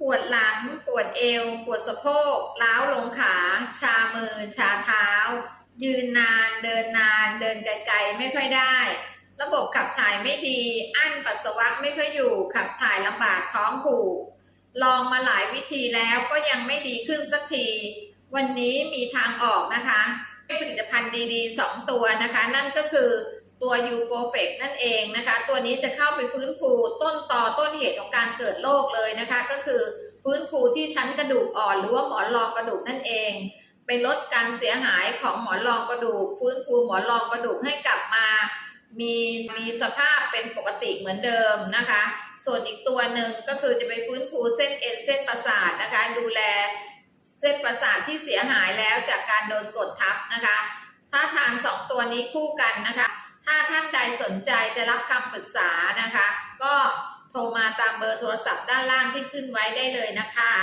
ปวดหลัง ปวดเอว ปวดสะโพกล้าวลงขา ชามือ ชาเท้า ยืนนาน เดินนาน เดินไกลๆ ไม่ค่อยได้ ระบบขับถ่ายไม่ดี อั้นปัสสาวะไม่ค่อยอยู่ ขับถ่ายลำบากท้องผูก ลองมาหลายวิธีแล้วก็ยังไม่ดีขึ้นสักที วันนี้มีทางออกนะคะผลิตภัณฑ์ดีๆ 2 ตัวนะคะ นั่นก็คือ ตัว u p r o f e c t นั่นเองนะคะ ตัวนี้จะเข้าไปฟื้นฟูต้นต่อต้นเหตุของการเกิดโรคเลยนะคะ ก็คือฟื้นฟูที่ชั้นกระดูกอ่อน หรือว่าหมอนรองกระดูกนั่นเองไปลดการเสียหายของหมอนรองกระดูก ฟื้นฟูหมอนรองกระดูกให้กลับมามีมีสภาพเป็นปกติเหมือนเดิมนะคะ ส่วนอีกตัวหนึ่งก็คือจะไปฟื้นฟูเส้นเอ็นเส้นประสาทนะคะ ดูแลเส้นประสาทที่เสียหายแล้วจากการโดนกดทับนะคะ ถ้าทานสองตัวนี้คู่กันนะคะ ถ้าท่านใดสนใจจะรับคำปรึกษานะคะ ก็โทรมาตามเบอร์โทรศัพท์ด้านล่างที่ขึ้นไว้ได้เลยนะคะ